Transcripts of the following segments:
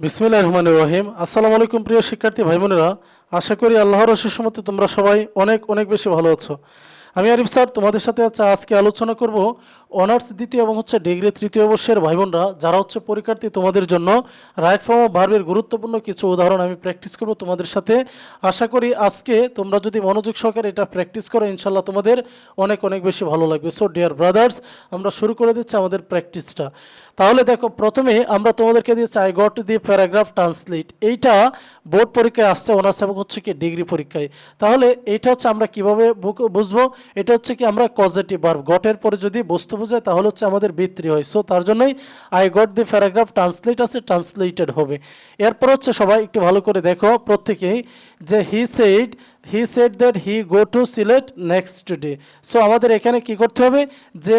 বিসমিল্লাহ রহমান রহিম। আসসালামু আলাইকুম প্রিয় শিক্ষার্থী ভাই বোনেরা আশা করি আল্লাহর মতে তোমরা সবাই অনেক অনেক বেশি ভালো আছো। আমি আরিফ স্যার, তোমাদের সাথে আচ্ছা আজকে আলোচনা করব অনার্স দ্বিতীয় এবং হচ্ছে ডিগ্রি তৃতীয় বর্ষের ভাই বোনরা যারা হচ্ছে পরীক্ষার্থী, তোমাদের জন্য রাইট ফর্ম ভার্বের গুরুত্বপূর্ণ কিছু উদাহরণ আমি প্র্যাকটিস করব তোমাদের সাথে। আশা করি আজকে তোমরা যদি মনোযোগ সহকারে এটা প্র্যাকটিস করো ইনশাল্লাহ তোমাদের অনেক অনেক বেশি ভালো লাগবে। সো ডিয়ার ব্রাদার্স আমরা শুরু করে দিচ্ছি আমাদের প্র্যাকটিসটা। তাহলে দেখো, প্রথমে আমরা তোমাদেরকে দিয়েছি I got the paragraph translate এইটা বোর্ড পরীক্ষায় আসছে, অনার্স এবং হচ্ছে কি, ডিগ্রি পরীক্ষায়। তাহলে এইটা হচ্ছে আমরা কীভাবে বুঝব? এটা হচ্ছে কি আমরা কজেটিভ ভার্ব গটের পরে যদি বস্তু বোঝায়, তাহলে হচ্ছে আমাদের বৃত্তি হয়। সো তার জন্যই I got the paragraph translate আছে ট্রান্সলেটেড হবে। এরপর হচ্ছে সবাই একটু ভালো করে দেখো প্রত্যেকেই যে he said he said that he go to Sylhet next day so আমাদের এখানে কি করতে হবে? যে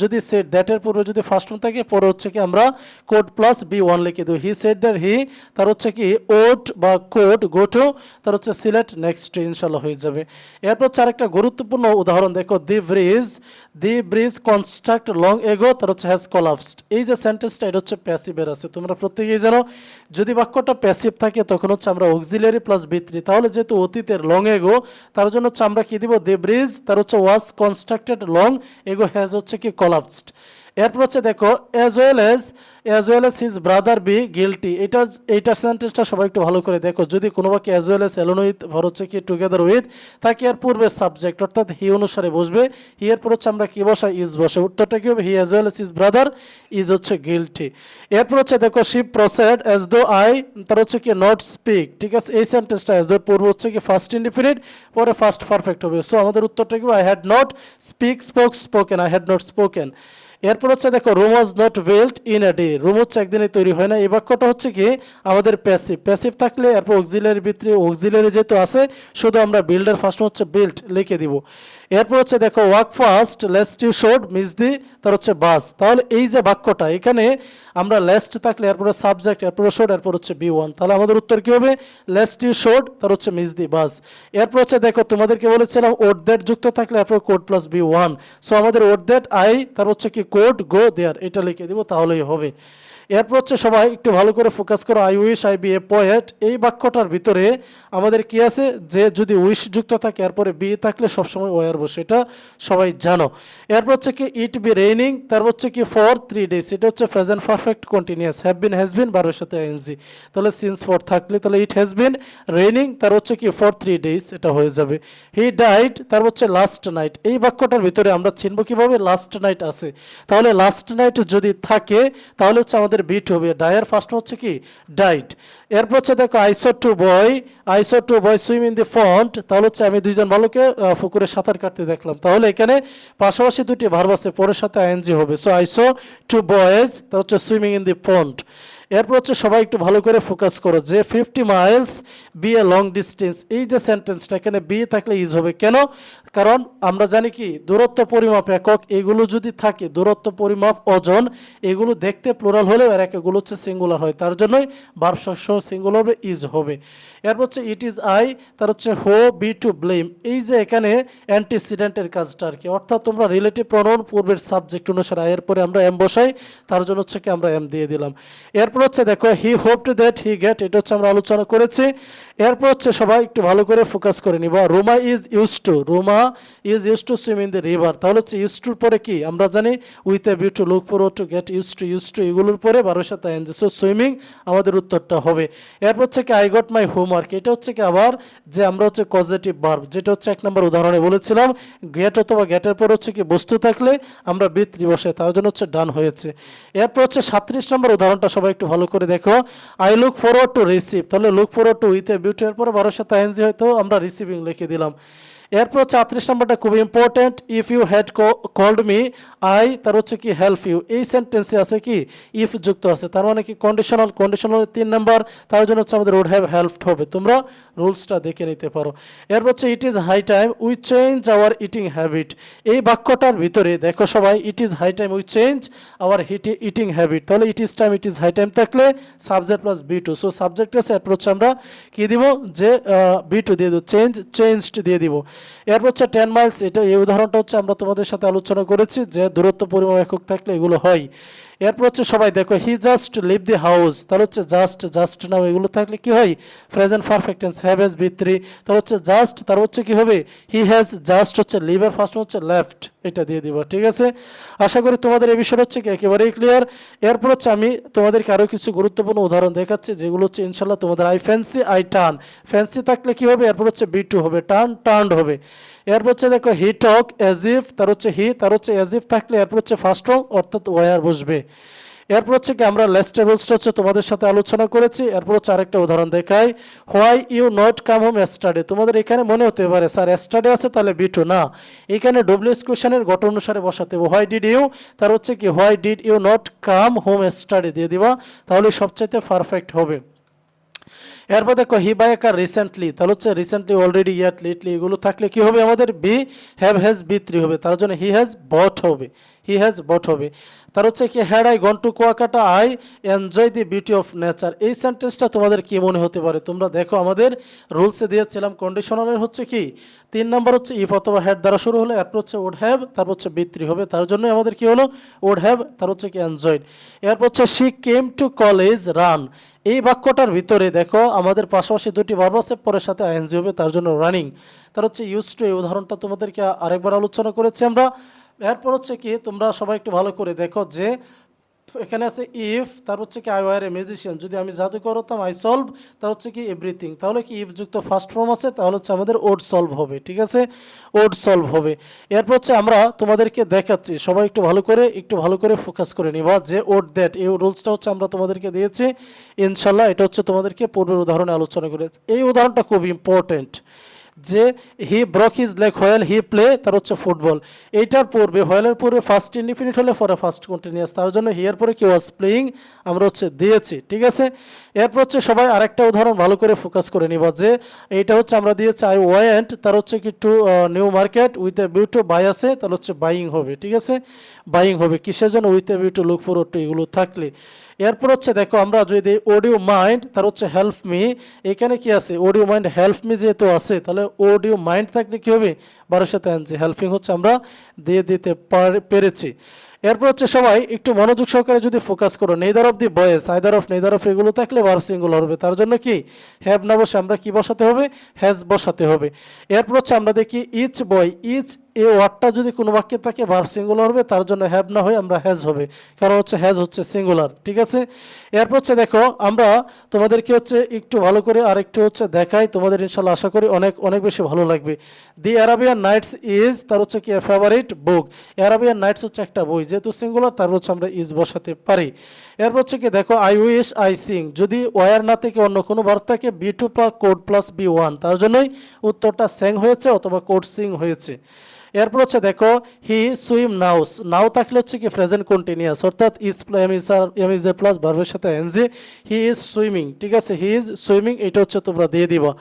যদি সেট দ্যাটের পূর্বে যদি ফার্স্ট ওয়ান থাকে, পরে হচ্ছে কি আমরা কোড প্লাস বি ওয়ান লিখে দেবো। হি সেট দ্যাট হি তার হচ্ছে কি ওট বা কোড গো টু তার হচ্ছে সিলেট নেক্সট ডে ইনশাল্লাহ হয়ে যাবে। এরপর হচ্ছে আরেকটা গুরুত্বপূর্ণ উদাহরণ দেখো। The bridge the bridge construct long ago তার হচ্ছে হ্যাজ কলাপসড এই যে সেন্টেন্সটা এটা হচ্ছে প্যাসিভের আছে। তোমরা প্রত্যেকেই জানো, যদি বাক্যটা প্যাসিভ থাকে, তখন হচ্ছে আমরা অক্সিলারি প্লাস ভিত্রি তাহলে যেহেতু অতীতের লং এগো তার জন্য হচ্ছে আমরা কী দিব? দি ব্রিজ তার হচ্ছে was constructed long ago has হচ্ছে কি কলাপসড এরপর হচ্ছে দেখো as well as as well as his brother be guilty এটা, এইটা সেন্টেন্সটা সবাই একটু ভালো করে দেখো। যদি কোনো বাক্যে as well as along with ভর হচ্ছে কি টুগেদার উইথ তাকে এর পূর্বের সাবজেক্ট অর্থাৎ হি অনুসারে বসবে। হি এর পর হচ্ছে আমরা কি বসাই? ইজ বসে উত্তরটা কি হবে? He as well as his brother is হচ্ছে গিলটি এরপর হচ্ছে দেখো ship proceed as though I তার হচ্ছে কি নট স্পিক ঠিক আছে? এই সেন্টেন্সটা অ্যাজ দো পূর্ব হচ্ছে কি ফার্স্ট ইন্ডিফিনিট পরে ফার্স্ট পারফেক্ট হবে। সো আমাদের উত্তরটা কি I had not speak spoke spoken I had not spoken এরপর হচ্ছে দেখো Rome was not built in a day Rome হচ্ছে একদিনে তৈরি হয় না এই বাক্যটা হচ্ছে কি? আমাদের প্যাসিভ প্যাসিভ থাকলে এরপর অক্সিলারি ভিতরে অক্সিলারি যেহেতু আছে, শুধু আমরা বিল্ডার ফার্স্ট হচ্ছে বিল্ট লিখে দিব। এরপর হচ্ছে দেখো walk fast lest you should miss the তার হচ্ছে বাস তাহলে এই যে বাক্যটা, এখানে আমরা লেস্ট থাকলে এরপরে সাবজেক্ট এরপরে শোড এরপর হচ্ছে বি ওয়ান তাহলে আমাদের উত্তর কী হবে? লেস্ট ইউ শোড তার হচ্ছে মিস দি বাস এরপর হচ্ছে দেখো, তোমাদেরকে বলেছিলাম ওট দ্যাট যুক্ত থাকলে এরপর code plus B one so আমাদের ওট দ্যাট আই তার হচ্ছে কি কোড গো দেয়ার এটা লিখে দিব, তাহলেই হবে। এরপর হচ্ছে সবাই একটু ভালো করে ফোকাস করো। I wish I be a poet এই বাক্যটার ভিতরে আমাদের কি আছে? যে যদি উইশ যুক্ত থাকে, এরপরে বি থাকলে সবসময় ওয়ার বসে। এটা সবাই জানো। এরপর হচ্ছে কি ইট বি রেইনিং তারপর হচ্ছে কি ফর থ্রি ডেজ এটা হচ্ছে present perfect continuous have been has been বারোর সাথে এনজি তাহলে সিন্স ফর থাকলে তাহলে ইট হ্যাজ বিন রেইনিং তার হচ্ছে কি ফর থ্রি ডেজ এটা হয়ে যাবে। হি ডাইড তার হচ্ছে লাস্ট নাইট এই বাক্যটার ভিতরে আমরা চিনবো কীভাবে লাস্ট নাইট আছে। তাহলে লাস্ট নাইট যদি থাকে, তাহলে হচ্ছে আমাদের বিট হবে। ডায়ের ফার্স্ট হচ্ছে কি? ডাইট এরপর হচ্ছে দেখো I saw two boy I saw two boy swim in the pond তাহলে হচ্ছে আমি দুইজন ফুকুরে পুকুরে সাঁতার কাটতে দেখলাম। তাহলে এখানে পাশাপাশি দুটি ভার্ব আছে, পরের সাথে আইএনজি হবে। সো আইসো টু বয়েজ তা হচ্ছে সুইমিং ইন দি ফন্ট এরপর হচ্ছে সবাই একটু ভালো করে ফোকাস করো যে fifty miles be a long distance এই যে সেন্টেন্সটা এখানে বি থাকলে ইজ হবে। কেন? কারণ আমরা জানি কি, দূরত্ব, পরিমাপ একক, এগুলো যদি থাকে, দূরত্ব, পরিমাপ, ওজন, এগুলো দেখতে প্লোরাল হলেও এর এগুলো হচ্ছে সিঙ্গুলার হয়। তার জন্যই বার সহ সিঙ্গুলার ইজ হবে। এরপর হচ্ছে ইট ইজ আই তার হচ্ছে হো বি টু ব্লেম এই যে এখানে অ্যান্টিসিডেন্টের কাজটা আর কি। অর্থাৎ তোমরা রিলেটিভ প্রনন পূর্বের সাবজেক্ট অনুসারে আয়ের পরে আমরা এম বসাই, তার জন্য হচ্ছে কি আমরা এম দিয়ে দিলাম। এরপর হচ্ছে দেখো he hope to that he get এটা হচ্ছে আমরা আলোচনা করেছি। এরপর হচ্ছে সবাই একটু ভালো করে ফোকাস করে নিব। Roma is use to Roma is use to swim in the river তাহলে হচ্ছে ইউজ টুর পরে কি? আমরা জানি with a view to look for to get use to use to এগুলোর পরে বারোর সাথে এনজি সো সুইমিং আমাদের উত্তরটা হবে। এরপর হচ্ছে কি আই গট মাই হোমওয়ার্ক এটা হচ্ছে কি আবার যে আমরা হচ্ছে পজিটিভ ভার্ব যেটা হচ্ছে এক নম্বর উদাহরণে বলেছিলাম গেট অথবা গেটের পর হচ্ছে কি বস্তু থাকলে আমরা বৃত্তি বসে তার জন্য হচ্ছে ডান হয়েছে। এরপর হচ্ছে সাতত্রিশ নম্বর উদাহরণটা সবাই একটু ভালো করে দেখো। I look forward to receive তাহলে look forward to with a beauty এর পরে বারোর সাথে হয়তো আমরা রিসিভিং লিখে দিলাম। এরপর হচ্ছে আটত্রিশ নম্বরটা খুব important if you had called me I তার হচ্ছে কি হেল্প ইউ এই সেন্টেন্সে আছে কি ইফ যুক্ত আছে। তার মানে কি কন্ডিশনাল কন্ডিশনাল তিন নাম্বার, তার জন্য হচ্ছে আমাদের উড হ্যাভ হেল্পড হবে। তোমরা রুলসটা দেখে নিতে পারো। এরপর হচ্ছে it is high time we change our eating habit এই বাক্যটার ভিতরে, দেখো সবাই it is high time we change our hit eating habit তাহলে it is time it is high time থাকলে subject plus B two so subject আছে এরপর হচ্ছে আমরা কি দিব? যে বি টু দিয়ে দেবো। চেঞ্জ চেঞ্জড দিয়ে দিব। এরপর হচ্ছে টেন মাইলস এটা এই উদাহরণটা হচ্ছে আমরা তোমাদের সাথে আলোচনা করেছি যে দূরত্ব, পরিমাপ, একক থাকলে এগুলো হয়। এরপর হচ্ছে সবাই দেখো he just leave the house তাহলে হচ্ছে জাস্ট জাস্ট নাও, এগুলো থাকলে কি হয়? Present perfect tense have S B three তাহলে হচ্ছে জাস্ট তার হচ্ছে কি হবে? হি হ্যাজ জাস্ট হচ্ছে লিভার ফার্স্ট হচ্ছে লেফট এটা দিয়ে দিব, ঠিক আছে? আশা করি তোমাদের এই বিষয়টা হচ্ছে কি একেবারেই ক্লিয়ার এরপর হচ্ছে আমি তোমাদেরকে আরও কিছু গুরুত্বপূর্ণ উদাহরণ দেখাচ্ছি, যেগুলো হচ্ছে ইনশাল্লাহ তোমাদের I fancy I turn fancy থাকলে কি হবে? এরপর হচ্ছে বি টু হবে টার্ন টার্ন হবে। এরপর হচ্ছে দেখো হি টক এজিফ তার হচ্ছে হি তার হচ্ছে এজিফ থাকলে এরপর হচ্ছে ফার্স্ট অর্থাৎ ওয়ার বসবে। এরপর হচ্ছে কি আমরা লেস্টার রুলসটা হচ্ছে তোমাদের সাথে আলোচনা করেছি। এরপর হচ্ছে আরেকটা উদাহরণ দেখাই। Why you not come home study তোমাদের এখানে মনে হতে পারে, স্যার স্টাডি আছে, তাহলে বিটু না। এখানে ডব্লিউএস কোয়েশনের গঠন অনুসারে বসাতে হবে। Why did you? তার হচ্ছে কি, why did you not come home study দিয়ে দিবা, তাহলে সবচাইতে পারফেক্ট হবে। এরপর দেখো হি বাই কার রিসেন্টলি তাহলে হচ্ছে রিসেন্টলি অলরেডি ইয়াট লেটলি এগুলো থাকলে কি হবে আমাদের? B have has B three হবে। তার জন্য হি হ্যাজ বট হবে। হি হ্যাজ বট হবে। তার হচ্ছে কি had I gone to Kuakata I enjoy the beauty of nature এই সেন্টেন্সটা তোমাদের কি মনে হতে পারে? তোমরা দেখো আমাদের রুলসে দিয়েছিলাম। কন্ডিশনারের হচ্ছে কি, তিন নম্বর হচ্ছে ইফ অথবা হ্যাড দ্বারা শুরু হলে, এরপর হচ্ছে ওড হ্যাভ তারপর হচ্ছে বি থ্রি হবে। তার জন্য আমাদের কি হলো? ওড হ্যাভ তার হচ্ছে কি এনজয়েড এরপর হচ্ছে she came to college run এই বাক্যটার ভিতরে দেখো আমাদের পাশাপাশি দুটি ভার্ব আছে, পরের সাথে আইএনজি হবে, তার জন্য রানিং তার হচ্ছে ইউজ টু এই উদাহরণটা তোমাদেরকে আরেকবার আলোচনা করেছি আমরা। এরপর হচ্ছে কি, তোমরা সবাই একটু ভালো করে দেখো যে এখানে আছে ইফ তার হচ্ছে কি আই ওয়ার এ মিউজিশিয়ান যদি আমি জাদু করতাম আই সলভ তার হচ্ছে কি এভরিথিং তাহলে কি ইফ যুক্ত ফার্স্ট ফর্ম আছে, তাহলে হচ্ছে আমাদের ওড সলভ হবে, ঠিক আছে? ওড সলভ হবে। এরপর হচ্ছে আমরা তোমাদেরকে দেখাচ্ছি। সবাই একটু ভালো করে, একটু ভালো করে ফোকাস করে নিবা যে ওড দ্যাট এই রুলসটা হচ্ছে আমরা তোমাদেরকে দিয়েছি। ইনশাল্লাহ এটা হচ্ছে তোমাদেরকে পূর্বের উদাহরণে আলোচনা করে এই উদাহরণটা খুব ইম্পর্টেন্ট যে he broke is leg while he play তার হচ্ছে ফুটবল এইটার পূর্বে হোয়েলের পূর্বে ফার্স্ট ইন্ডিফিনিট হলে পরে ফার্স্ট কন্টিনিউয়াস তার জন্য হিয়ার পরে কি ওয়াজ প্লেয়িং আমরা হচ্ছে দিয়েছি, ঠিক আছে? এরপর হচ্ছে সবাই আরেকটা উদাহরণ ভালো করে ফোকাস করে নিব যে, এইটা হচ্ছে আমরা দিয়েছি আই ওয়েন্ট তার হচ্ছে কি to new market with a view to buy আছে, তাহলে হচ্ছে বাইং হবে, ঠিক আছে? বাইং হবে, কিসের জন্য? With a view to look for to এগুলো থাকলে। এরপর হচ্ছে দেখো, আমরা যদি অডিও মাইন্ড তার হচ্ছে হেল্প মি এখানে কি আছে? অডিও মাইন্ড হেল্প মি যেহেতু আছে, তাহলে অডিও মাইন্ড থাকলে কি হবে? বারোর সাথে আনছি। হেল্পিং হচ্ছে আমরা দিয়ে দিতে পার- পেরেছি। এরপর হচ্ছে সবাই একটু মনোযোগ সহকারে যদি ফোকাস করো neither of the boys either of neither of এগুলো থাকলে ভার্ব সিঙ্গুলার হবে। তার জন্য কি? হ্যাভ না বসে আমরা কি বসাতে হবে? হ্যাজ বসাতে হবে। এরপর হচ্ছে আমরা দেখি ইচ বয় ইচ এ ওয়ার্ডটা যদি কোনো বাক্যে থাকে ভার্ব সিঙ্গুলার হবে, তার জন্য হ্যাভ না হয়ে আমরা হ্যাজ হবে। কারণ হচ্ছে হ্যাজ হচ্ছে সিঙ্গুলার ঠিক আছে? এরপর হচ্ছে দেখো, আমরা তোমাদেরকে হচ্ছে একটু ভালো করে আর একটু হচ্ছে দেখাই। তোমাদের ইনশাল্লাহ আশা করি অনেক অনেক বেশি ভালো লাগবে। দি অ্যারাবিয়ান নাইটস ইজ তার হচ্ছে কি ফেভারিট বুক অ্যারাবিয়ান নাইটস হচ্ছে একটা বই। যেহেতু সিঙ্গুলার তার হচ্ছে আমরা ইজ বসাতে পারি। এরপর হচ্ছে কি, দেখো আই উইশ আই সিং যদি ওয়ার না থেকে অন্য কোনো ভার্ব থাকে B two plus code plus B one তার জন্যই উত্তরটা স্যাং হয়েছে অথবা কোড সিং হয়েছে। এরপর হচ্ছে দেখো হি সুইম নাউস নাও থাকলে হচ্ছে কি প্রেজেন্ট কন্টিনিউয়াস অর্থাৎ is am is are plus ভার্বের সাথে এনজি হি ইজ সুইমিং ঠিক আছে হি ইজ সুইমিং এটা হচ্ছে তোমরা দিয়ে দিবা।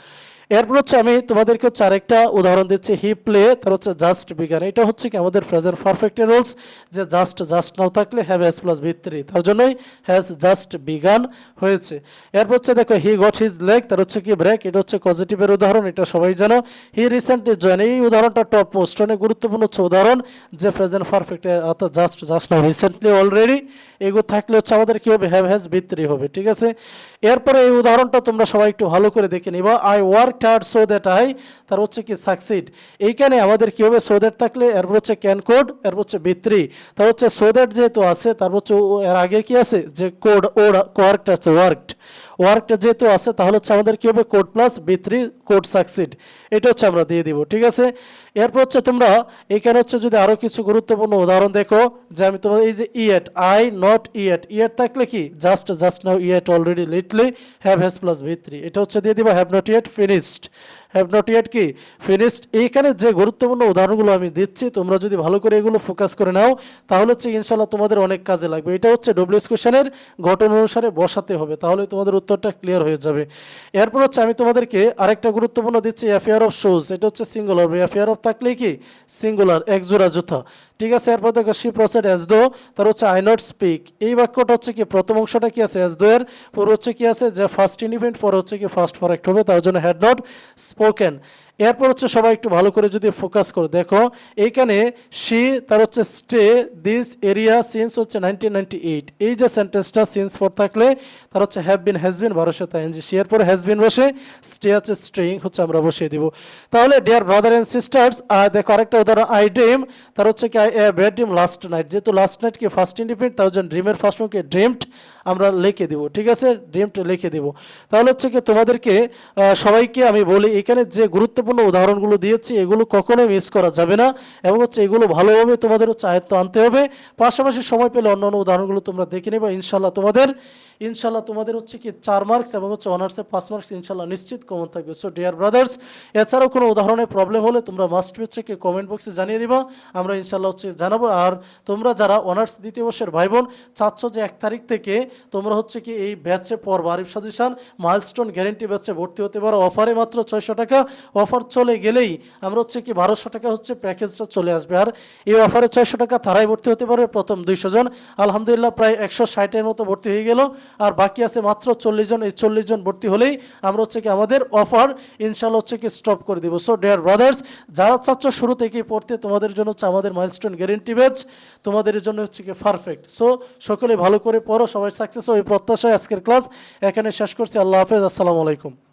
এরপর হচ্ছে আমি তোমাদেরকে হচ্ছে আরেকটা উদাহরণ দিচ্ছি। হি প্লে তার হচ্ছে জাস্ট বিগান এটা হচ্ছে কি আমাদের প্রেজেন্ট পারফেক্টের রুলস যে জাস্ট জাস্ট নাও থাকলে হ্যাভ এস প্লাস ভিত্রি তার জন্যই হ্যাজ জাস্ট বিগান হয়েছে। এরপর হচ্ছে দেখো হি গট হিজ লেগ তার হচ্ছে কি ব্রেক এটা হচ্ছে পজিটিভের উদাহরণ, এটা সবাই জানো। হি রিসেন্টলি জয়েন এই উদাহরণটা টপ মোস্ট অনেক গুরুত্বপূর্ণ হচ্ছে উদাহরণ, যে প্রেজেন্ট পারফেক্ট অর্থাৎ just just now recently already এগুলো থাকলে হচ্ছে আমাদের কী হবে? হ্যাভ হ্যাজ ভিত্রি হবে, ঠিক আছে? এরপরে এই উদাহরণটা তোমরা সবাই একটু ভালো করে দেখে নিবা। I work hard so that I তার হচ্ছে কি সাকসিড এইখানে আমাদের কি হবে? সো দ্যাট থাকলে, এরপর হচ্ছে ক্যান কোড এরপর হচ্ছে বিত্রি তার হচ্ছে সো দ্যাট যেহেতু আছে, তার হচ্ছে এর আগে কি আছে? যে কোড ওর কোয়ার্কড আছে ওয়ার্কড ওয়ার্কটা যেহেতু আছে, তাহলে হচ্ছে আমাদের কী হবে? Code plus B three code succeed এটা হচ্ছে আমরা দিয়ে দিব, ঠিক আছে? এরপর হচ্ছে তোমরা এখানে হচ্ছে যদি আরও কিছু গুরুত্বপূর্ণ উদাহরণ দেখো, যে আমি তোমাদের এই যে yet I not yet yet থাকলে কি? Just just now yet already lately have has plus V three এটা হচ্ছে দিয়ে দিবা have not yet finished have not yet কি? ফিনিশড এইখানে যে গুরুত্বপূর্ণ উদাহরণগুলো আমি দিচ্ছি, তোমরা যদি ভালো করে এগুলো ফোকাস করে নাও, তাহলে হচ্ছে ইনশাল্লাহ তোমাদের অনেক কাজে লাগবে। এটা হচ্ছে ডব্লিউএস কোশ্চেনের গঠন অনুসারে বসাতে হবে, তাহলে তোমাদের উত্তরটা ক্লিয়ার হয়ে যাবে। এরপর হচ্ছে আমি তোমাদেরকে আরেকটা গুরুত্বপূর্ণ দিচ্ছি অ্যাফেয়ার অফ শোজ এটা হচ্ছে সিঙ্গুলার অ্যাফেয়ার অফ থাকলে কি? সিঙ্গুলার এক জোড়া জুথা ঠিক আছে, এরপর দেখো শি প্রসেড অ্যাজ দো তার হচ্ছে আই নট স্পিক এই বাক্যটা হচ্ছে কি? প্রথম অংশটা কি আছে? অ্যাজ দো এর। পর হচ্ছে কি আছে? যে ফার্স্ট ইনিভেন্ট পরে হচ্ছে কি ফার্স্ট পারেক্ট হবে, তার জন্য হ্যাড নট স্পোকেন এরপর হচ্ছে সবাই একটু ভালো করে যদি ফোকাস করো, দেখো এইখানে সি তার হচ্ছে স্টে দিস এরিয়া সিন্স হচ্ছে নাইনটিন এই যে সেন্টেন্সটা সিন্স পর থাকলে তার হচ্ছে হ্যাভ বিন হ্যাজ বিন বারোশো তাইনজি সি এরপর হ্যাজ বিন বসে স্টে আছে স্ট্রেইং হচ্ছে আমরা বসিয়ে দিব। তাহলে ডিয়ার ব্রাদার অ্যান্ড সিস্টার্স দেখো আরেকটা উদাহরণ আই ড্রিম তার হচ্ছে কি I bad dream last night যেহেতু লাস্ট নাইট কি ফার্স্ট ইন্ডিপেন্ড তার জন্য ড্রিমের ফার্স্ট মুখে ড্রিমড আমরা লিখে দিব, ঠিক আছে? ড্রিমড লিখে দিব। তাহলে হচ্ছে কি তোমাদেরকে সবাইকে আমি বলি, এখানে যে গুরুত্বপূর্ণ উদাহরণগুলো দিয়েছি, এগুলো কখনোই মিস করা যাবে না এবং হচ্ছে এগুলো ভালোভাবে তোমাদের হচ্ছে আয়ত্ত আনতে হবে। পাশাপাশি সময় পেলে অন্য অন্য উদাহরণগুলো তোমরা দেখে নেবে ইনশাল্লাহ তোমাদের ইনশাল্লাহ তোমাদের হচ্ছে কি চার মার্কস এবং হচ্ছে অনার্সে পাঁচ মার্কস ইনশাল্লাহ নিশ্চিত কমন থাকবে। সো ডিয়ার ব্রাদার্স এছাড়াও কোনো উদাহরণের প্রবলেম হলে তোমরা মাস্ট হচ্ছে কি কমেন্ট বক্সে জানিয়ে দিবা, আমরা ইনশাল্লাহ হচ্ছে জানাব। আর তোমরা যারা অনার্স দ্বিতীয় বর্ষের ভাই বোন চাচ্ছ যে এক তারিখ থেকে তোমরা হচ্ছে কি এই ব্যাচে পড়বা। আরিফ সাজেশান মাইলস্টোন গ্যারেন্টি ব্যাচে ভর্তি হতে পারো। অফারে মাত্র ছয়শো টাকা, অফার চলে গেলেই আমরা হচ্ছে কি বারোশো টাকা হচ্ছে প্যাকেজটা চলে আসবে। আর এই অফারে ছয়শো টাকা তারাই ভর্তি হতে পারবে প্রথম দুইশো জন। আলহামদুলিল্লাহ প্রায় একশো ষাটের মতো ভর্তি হয়ে গেল। আর বাকি আছে মাত্র চল্লিশ জন। এই চল্লিশ জন ভর্তি হলেই আমরা হচ্ছে কি আমাদের অফার ইনশাল্লাহ হচ্ছে কি স্টপ করে দিব। সো ডেয়ার ব্রাদার্স যারা চাচ্ছ শুরু থেকেই পড়তে, তোমাদের জন্য হচ্ছে আমাদের মাইলস্টোন গ্যারেন্টি ব্যাচ তোমাদের জন্য হচ্ছে কি পারফেক্ট সো সকলে ভালো করে পড়ো, সবাই সাকসেস ওই প্রত্যাশায় আজকের ক্লাস এখানে শেষ করছি। আল্লাহ হাফেজ। আসসালামু আলাইকুম।